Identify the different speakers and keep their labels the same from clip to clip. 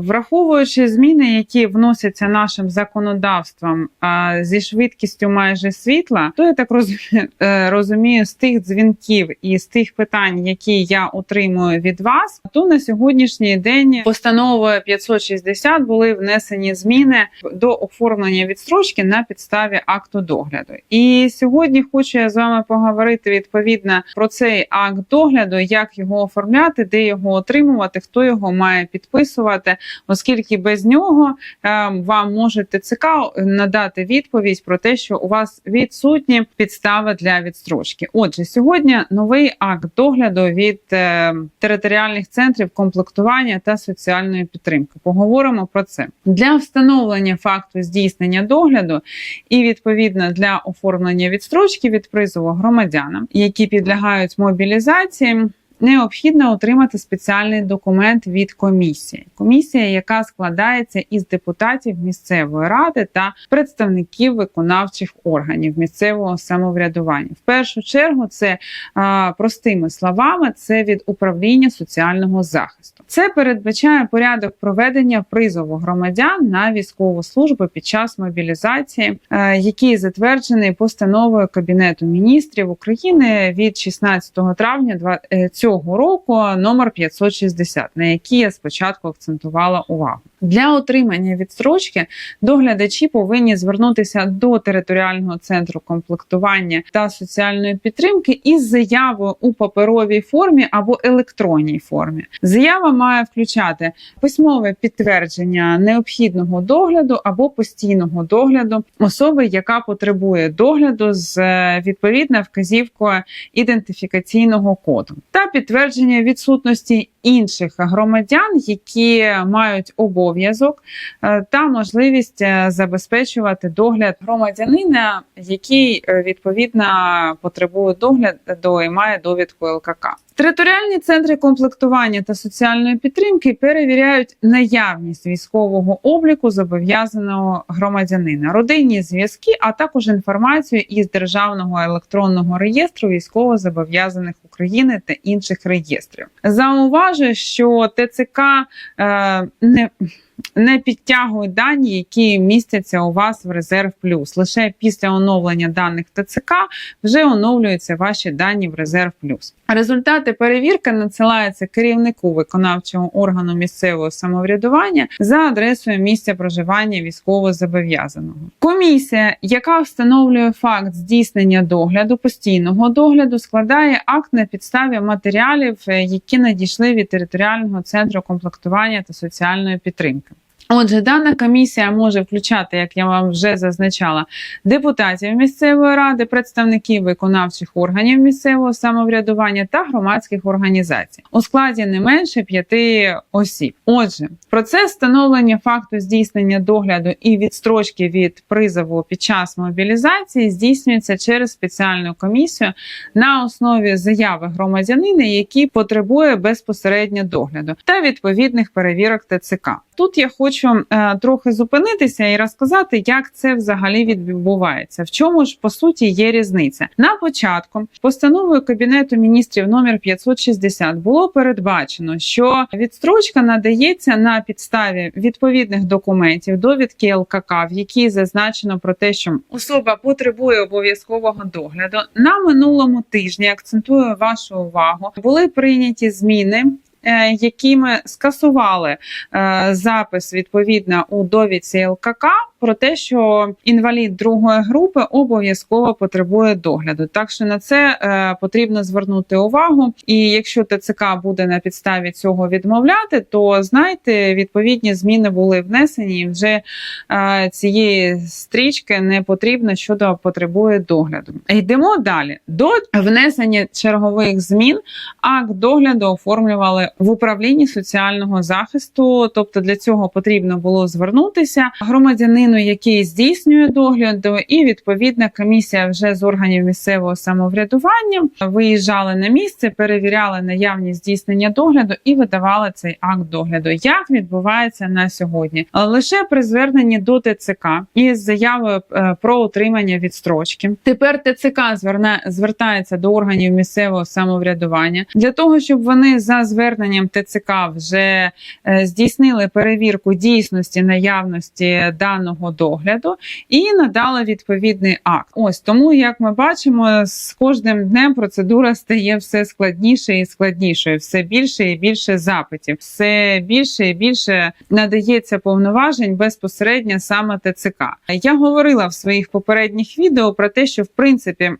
Speaker 1: Враховуючи зміни, які вносяться нашим законодавством зі швидкістю майже світла, то я так е, розумію з тих дзвінків і з тих питань, які я отримую від вас, то на сьогоднішній день постановою 560 були внесені зміни до оформлення відстрочки на підставі акту догляду. І сьогодні хочу я з вами поговорити відповідно про цей акт догляду, як його оформляти, де його отримувати, хто його має підписувати, оскільки без нього е, вам може ТЦК надати відповідь про те, що у вас відсутні підстави для відстрочки. Отже, сьогодні новий акт догляду від е, територіальних центрів комплектування та соціальної підтримки. Поговоримо про це для встановлення факту здійснення догляду і відповідно для оформлення відстрочки від призову громадянам, які підлягають мобілізації. Необхідно отримати спеціальний документ від комісії. Комісія, яка складається із депутатів місцевої ради та представників виконавчих органів місцевого самоврядування. В першу чергу, це простими словами, це від управління соціального захисту. Це передбачає порядок проведення призову громадян на військову службу під час мобілізації, який затверджений постановою Кабінету міністрів України від 16 травня е, цього року, номер 560, на який я спочатку акцентувала увагу. Для отримання відстрочки доглядачі повинні звернутися до територіального центру комплектування та соціальної підтримки із заявою у паперовій формі або електронній формі. Заява має включати письмове підтвердження необхідного догляду або постійного догляду особи, яка потребує догляду з е, відповідною вказівкою ідентифікаційного коду, та підтвердження відсутності інших громадян, які мають обов'язок е, та можливість е, забезпечувати догляд громадянина, який е, відповідно потребує догляду і має довідку ЛКК. Територіальні центри комплектування та соціальної підтримки перевіряють наявність військового обліку зобов'язаного громадянина, родинні зв'язки, а також інформацію із державного електронного реєстру військовозобов'язаних України та інших реєстрів. Зауважу, що ТЦК е, не не підтягують дані, які містяться у вас в резерв плюс. Лише після оновлення даних ТЦК вже оновлюються ваші дані в резерв плюс. Результати перевірки надсилаються керівнику виконавчого органу місцевого самоврядування за адресою місця проживання військовозобов'язаного. Комісія, яка встановлює факт здійснення догляду, постійного догляду, складає акт на підставі матеріалів, е, які надійшли від територіального центру комплектування та соціальної підтримки. Отже, дана комісія може включати, як я вам вже зазначала, депутатів місцевої ради, представників виконавчих органів місцевого самоврядування та громадських організацій у складі не менше п'яти осіб. Отже, процес встановлення факту здійснення догляду і відстрочки від призову під час мобілізації здійснюється через спеціальну комісію на основі заяви громадянина, який потребує безпосередньо догляду та відповідних перевірок ТЦК. Тут я хочу е, трохи зупинитися і розказати, як це взагалі відбувається. В чому ж по суті є різниця? На початку постановою Кабінету міністрів номер 560 було передбачено, що відстрочка надається на підставі відповідних документів, довідки ЛКК, в якій зазначено про те, що особа потребує обов'язкового догляду. На минулому тижні акцентую вашу увагу, були прийняті зміни якими скасували е, запис відповідно у довідці ЛКК про те, що інвалід другої групи обов'язково потребує догляду. Так що на це е, потрібно звернути увагу. І якщо ТЦК буде на підставі цього відмовляти, то знайте, відповідні зміни були внесені. і Вже е, цієї стрічки не потрібно щодо потребує догляду. Йдемо далі. До внесення чергових змін акт догляду оформлювали в управлінні соціального захисту. Тобто для цього потрібно було звернутися громадянину, який здійснює догляду, і відповідна комісія вже з органів місцевого самоврядування виїжджали на місце, перевіряли наявність здійснення догляду і видавали цей акт догляду. Як відбувається на сьогодні? Лише при зверненні до ТЦК із заявою е, про отримання відстрочки. Тепер ТЦК звертається до органів місцевого самоврядування для того, щоб вони за зверненням зверненням ТЦК вже е, здійснили перевірку дійсності наявності даного догляду і надали відповідний акт. Ось тому, як ми бачимо, з кожним днем процедура стає все складніше і складнішою, все більше і більше запитів, все більше і більше надається повноважень безпосередньо саме ТЦК. Я говорила в своїх попередніх відео про те, що в принципі.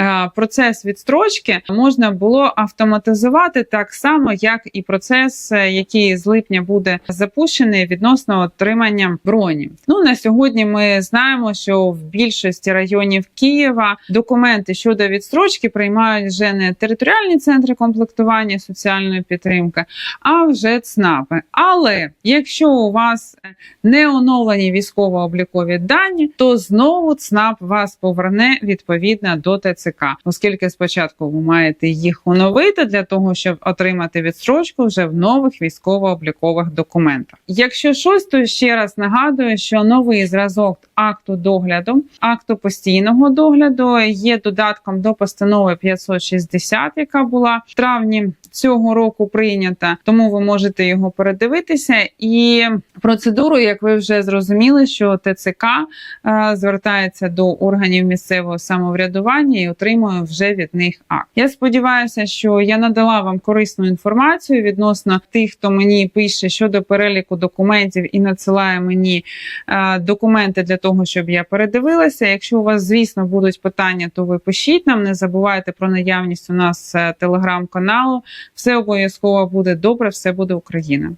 Speaker 1: Е, Процес відстрочки можна було автоматизувати так само, як і процес, е, який з липня буде запущений відносно отримання броні. Ну на сьогодні ми знаємо, що в більшості районів Києва документи щодо відстрочки приймають вже не територіальні центри комплектування соціальної підтримки, а вже ЦНАПи. Але якщо у вас не оновлені військово-облікові дані, то знову ЦНАП вас поверне відповідно до ТЦК, оскільки спочатку ви маєте їх оновити для того, щоб отримати відстрочку вже в нових військово-облікових документах. Якщо щось, то ще раз нагадую, що новий зразок акту догляду, акту постійного догляду є додатком до постанови 560, яка була в травні цього року прийнята. Тому ви можете його передивитися. І процедуру, як ви вже зрозуміли, що ТЦК е, звертається до органів місцевого самоврядування і отримує вже від них акт. Я сподіваюся, що я надала вам корисну інформацію відносно тих, хто мені пише щодо переліку документів і надсилає мені е, документи для того, щоб я передивилася. Якщо у вас, звісно, будуть питання, то ви пишіть нам. Не забувайте про наявність у нас е, телеграм-каналу. Все обов'язково буде добре, все буде Україна.